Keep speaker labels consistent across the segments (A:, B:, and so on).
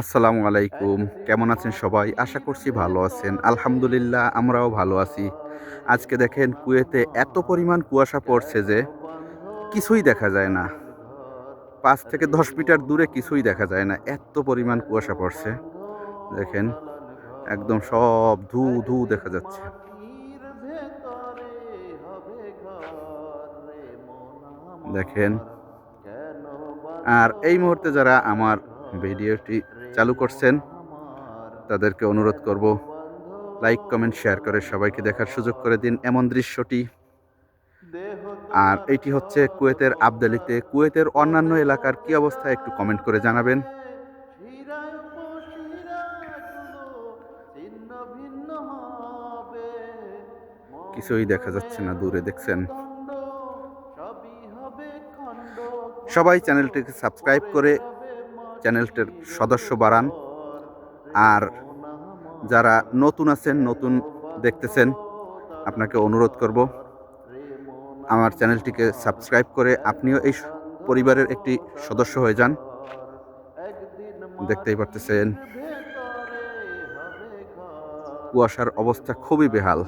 A: আসসালামু আলাইকুম। কেমন আছেন সবাই? আশা করছি ভালো আছেন। আলহামদুলিল্লাহ, আমরাও ভালো আছি। আজকে দেখেন কুয়েতে এত পরিমাণ কুয়াশা পড়ছে যে কিছুই দেখা যায় না। পাঁচ থেকে দশ মিটার দূরে কিছুই দেখা যায় না। এত পরিমাণ কুয়াশা পড়ছে। দেখেন, একদম সব ধু ধু দেখা যাচ্ছে। দেখেন, আর এই মুহূর্তে যারা আমার ভিডিওটি চালু করছেন, তাদেরকে অনুরোধ করব, লাইক, কমেন্ট, শেয়ার করে সবাইকে দেখার সুযোগ করে দিন এমন দৃশ্যটি। আর এটি হচ্ছে কুয়েতের আবদালিতে। কুয়েতের অন্যান্য এলাকার কি অবস্থা একটু কমেন্ট করে জানাবেন। কিছুই দেখা যাচ্ছে না দূরে, দেখছেন? সবাই চ্যানেলটিকে সাবস্ক্রাইব করে চ্যানেলটির সদস্য বাড়ান। আর যারা নতুন আছেন, নতুন দেখতেছেন, আপনাকে অনুরোধ করব, আমার চ্যানেলটিকে সাবস্ক্রাইব করে আপনিও এই পরিবারের একটি সদস্য হয়ে যান। দেখতেই পারতেছেন, কুয়াশার অবস্থা খুবই বেহাল।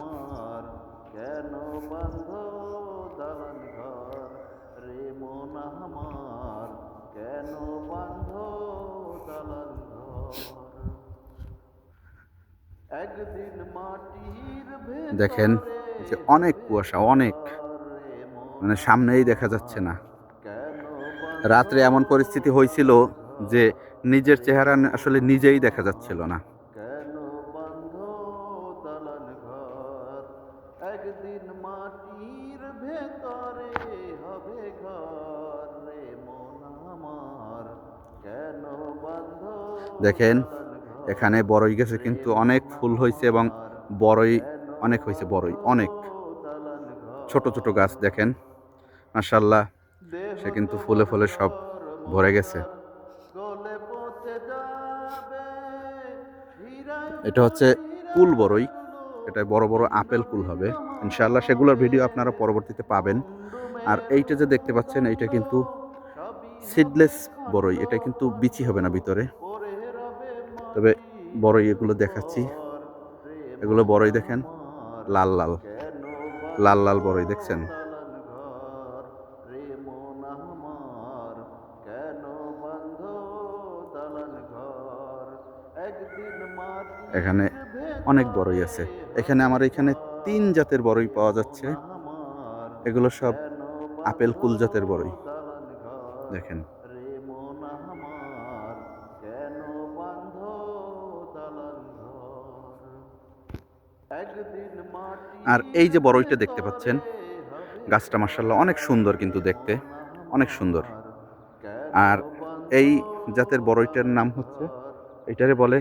A: দেখেন যে অনেক কুয়াশা, অনেক। মানে সামনেই দেখা যাচ্ছে না। রাত্রে এমন পরিস্থিতি হয়েছিল যে নিজের চেহারা আসলে নিজেই দেখা যাচ্ছিল না। দেখেন এখানে বড়ই গেছে, কিন্তু অনেক ফুল হয়েছে এবং বড়ই, অনেক হয়েছে, বড়ই, অনেক। ছোট ছোট গাছ দেখেন মাসাল্লাহ সে কিন্তু ফুলে ফুলে সব ভরে গেছে। এটা হচ্ছে কুল বড়ই, এটা বড় বড় আপেল কুল হবে ইনশাল্লাহ সেগুলোর ভিডিও আপনারা পরবর্তীতে পাবেন। আর এইটা যে দেখতে পাচ্ছেন, এইটা কিন্তু সিডলেস বড়ই, এটা কিন্তু বিচি হবে না ভিতরে। তবে বড়ই এগুলো দেখাচ্ছি। এগুলো বড়ই দেখেন, লাল লাল। লাল লাল বড়ই, দেখছেন? এখানে অনেক বড়ই আছে। এখানে আমার এখানে তিন জাতের বড়ই পাওয়া যাচ্ছে। এগুলো সব আপেল কুল জাতের বড়ই। দেখেন। আর এই যে বড়ইটা দেখতে পাচ্ছেন, গাছটা মার্শাল্লাহ অনেক সুন্দর কিন্তু দেখতে, অনেক সুন্দর। আর এই জাতের বড়ইটার নাম হচ্ছে, এটারে বলে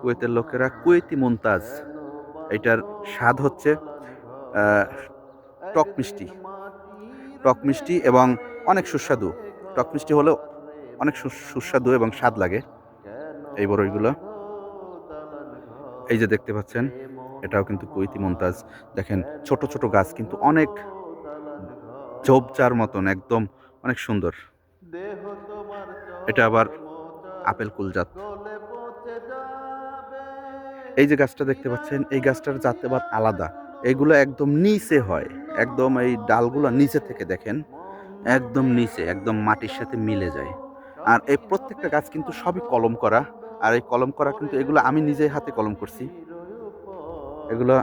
A: কুয়েতের লোকেরা কুয়েতি মুমতাজ এটার স্বাদ হচ্ছে টক মিষ্টি। টক মিষ্টি এবং অনেক সুস্বাদু। টক মিষ্টি হলেও অনেক সুস্বাদু এবং স্বাদ লাগে এই বড়ইগুলো। এই যে দেখতে পাচ্ছেন এটাও কিন্তু কৈতি মন্তাজ। দেখেন, ছোট ছোট গাছ কিন্তু অনেক ঝোপঝাড় মতন, একদম অনেক সুন্দর। এটা আবার আপেল কুল জাত এই যে গাছটা দেখতে পাচ্ছেন, এই গাছটার জাত আবার আলাদা। এগুলো একদম নিচে হয়। একদম এই ডালগুলো নিচে থেকে দেখেন, একদম নিচে, একদম মাটির সাথে মিলে যায়। আর এই প্রত্যেকটা গাছ কিন্তু সবই কলম করা। আর এই কলম করা কিন্তু এগুলো আমি নিজে হাতে কলম করছি। এগুলো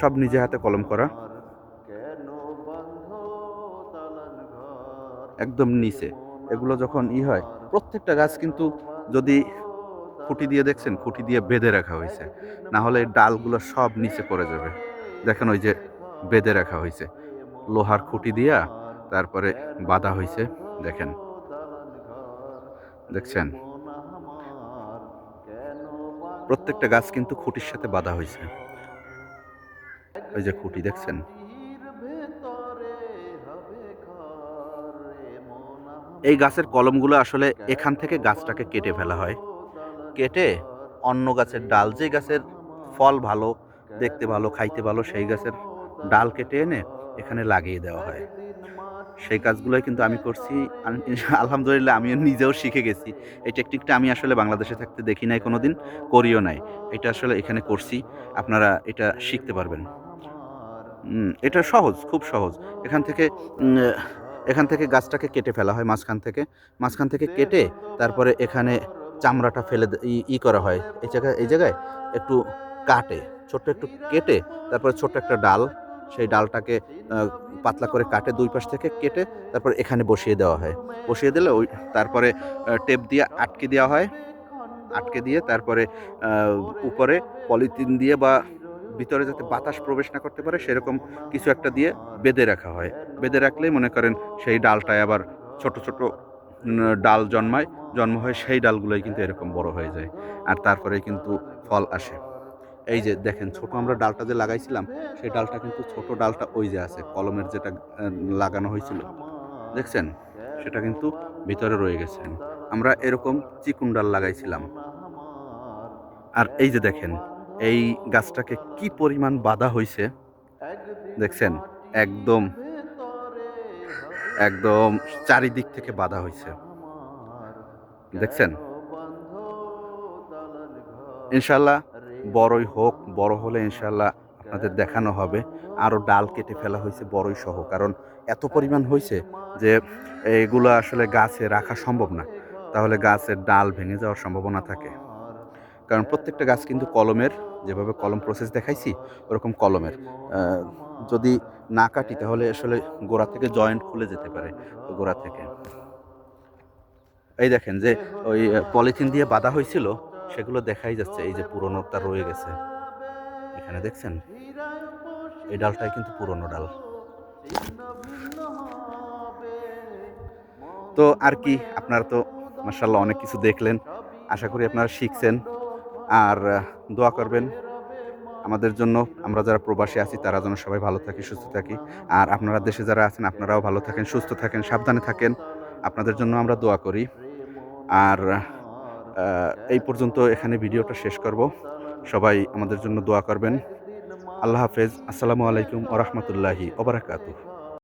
A: সব নিজে হাতে কলম করা। একদম নিচে। এগুলো যখন ই হয়, প্রত্যেকটা গাছ কিন্তু যদি খুঁটি দিয়ে দেখছেন, খুঁটি দিয়ে বেঁধে রাখা হয়েছে। না হলে ডালগুলো সব নিচে পড়ে যাবে। দেখেন ওই যে বেঁধে রাখা হয়েছে। লোহার খুঁটি দিয়া তারপরে বাঁধা হয়েছে, দেখেন। দেখছেন? প্রত্যেকটা গাছ কিন্তু খুঁটির সাথে বাঁধা হয়েছে। ওই যে খুঁটি দেখছেন? এই গাছের কলমগুলো আসলে এখান থেকে গাছটাকে কেটে ফেলা হয়। কেটে অন্য গাছের ডাল, যে গাছের ফল ভালো, দেখতে ভালো, খাইতে ভালো, সেই গাছের ডাল কেটে এনে এখানে লাগিয়ে দেওয়া হয়। সেই কাজগুলোই কিন্তু আমি করছি। আল- আলহামদুলিল্লাহ আমিও নিজেও শিখে গেছি। এই টেকনিকটা আমি আসলে বাংলাদেশে থাকতে দেখি নাই কোনো দিন করিও নাই। এটা আসলে এখানে করছি। আপনারা এটা শিখতে পারবেন। এটা সহজ, খুব সহজ। এখান থেকে এখান থেকে গাছটাকে কেটে ফেলা হয় মাঝখান থেকে। মাঝখান থেকে কেটে তারপরে এখানে চামড়াটা ফেলে ই- করা হয়। এই জায়গায় এই জায়গায় একটু কাটে, ছোট্ট একটু কেটে তারপরে ছোট্ট একটা ডাল, সেই ডালটাকে পাতলা করে কাটে দুই পাশ থেকে কেটে তারপর এখানে বসিয়ে দেওয়া হয়। বসিয়ে দিলে ওই, তারপরে টেপ দিয়ে আটকে দেওয়া হয়। আটকে দিয়ে তারপরে উপরে পলিথিন দিয়ে বা ভিতরে যাতে বাতাস প্রবেশ না করতে পারে, সেরকম কিছু একটা দিয়ে বেঁধে রাখা হয়। বেঁধে রাখলেই মনে করেন সেই ডালটায় আবার ছোট ছোট ডাল জন্মায়, জন্ম হয় সেই ডালগুলোই কিন্তু এরকম বড় হয়ে যায় আর তারপরে কিন্তু ফল আসে। এই যে দেখেন, ছোট আমরা ডালটা যে লাগাইছিলাম, সেই ডালটা কিন্তু ছোট ডালটা ওই যে আছে, কলমের যেটা লাগানো হয়েছিল। দেখছেন? সেটা কিন্তু ভিতরে রয়ে গেছে। আমরা এরকম চিকুন ডাল লাগাইছিলাম। আর এই যে দেখেন এই গাছটাকে কি পরিমাণ বাধা হয়েছে দেখছেন, একদম একদম চারিদিক থেকে বাধা হয়েছে দেখছেন? ইনশাল্লাহ বড়ই হোক, বড় হলে ইনশাল্লাহ আপনাদের দেখানো হবে। আরও ডাল কেটে ফেলা হয়েছে বড়ই সহ, কারণ এত পরিমাণ হয়েছে যে এগুলো আসলে গাছে রাখা সম্ভব না। তাহলে গাছের ডাল ভেঙে যাওয়ার সম্ভাবনা থাকে। কারণ প্রত্যেকটা গাছ কিন্তু কলমের যেভাবে কলম প্রসেস দেখাইছি, ওরকম কলমের। যদি না কাটি, তাহলে আসলে গোড়া থেকে জয়েন্ট খুলে যেতে পারে, গোড়া থেকে। এই দেখেন যে ওই পলিথিন দিয়ে বাঁধা হয়েছিল, সেগুলো দেখাই যাচ্ছে, এই যে পুরনোটা রয়ে গেছে। এখানে দেখছেন? এই ডালটাই কিন্তু পুরনো ডাল। তো আর কি, আপনারা তো মার্শাল্লাহ অনেক কিছু দেখলেন। আশা করি আপনারা শিখছেন। আর দোয়া করবেন আমাদের জন্য। আমরা যারা প্রবাসী আছি, তারা যেন সবাই ভালো থাকি, সুস্থ থাকি। আর আপনারা দেশে যারা আছেন, আপনারাও ভালো থাকেন, সুস্থ থাকেন, সাবধানে থাকেন। আপনাদের জন্য আমরা দোয়া করি। আর এই পর্যন্ত এখানে ভিডিওটা শেষ করব। সবাই আমাদের জন্য দোয়া করবেন। আল্লাহ হাফেজ। আসসালামু আলাইকুম ওরহমতুল্লাহি ওবরাকাতুহ